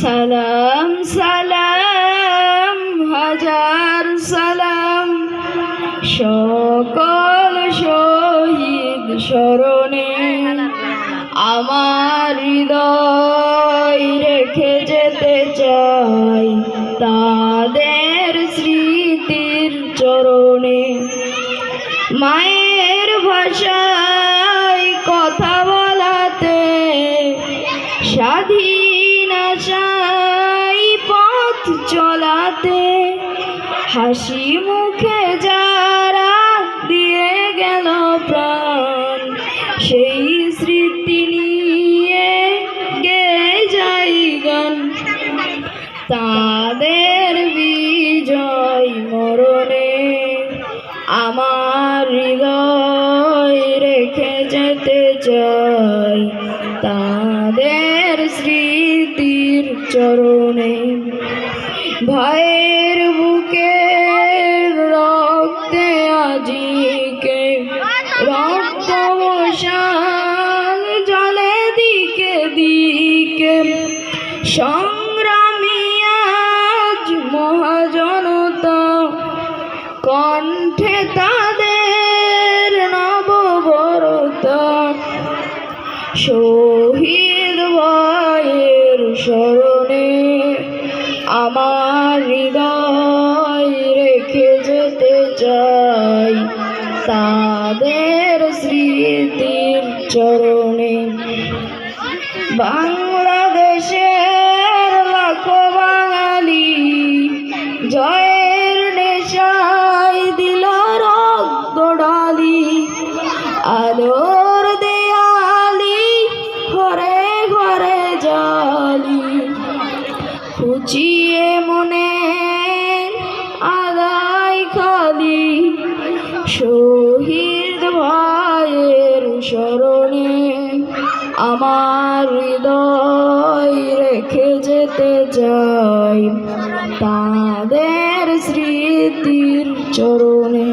সালাম সালাম, হাজার সালাম। সকল শহীদ স্মরণে আমার হৃদয় রেখে যেতে চাই তাদের স্মৃতির চরণে। মায়ের ভাষায় কথা বলাতে, স্বাধীন আশায় পথ চলাতে, হাসি মুখে যারা দিয়ে গেল প্রাণ, সেই স্মৃতি নিয়ে গে যাই গান। তাদের বিজয় মরণে আমার হৃদয় রেখে যেতে চাই। তাদের স্মৃতির চরণে ভাইয়ের বুকে রক্তে আজিকে, রক্ত মশাল জলে দিকে দিকে। সংগ্রামী মহাজনতা, কণ্ঠে তাদের নববরতা। শহীদ ভাইয়ের স্মরণে আমার হৃদয় রেখে যেতে চাই। তাদের স্মৃতির চরণে বাংলাদেশের লাখো বাঙালি জয়ের নেশায় দিল রক্ত ডালি। আলোর খুচিয়ে মনে আদায় খালি। শহীদ ভাইয়ের স্মরণে আমার হৃদয় রেখে যেতে চাই। তাদের স্মৃতির চরণে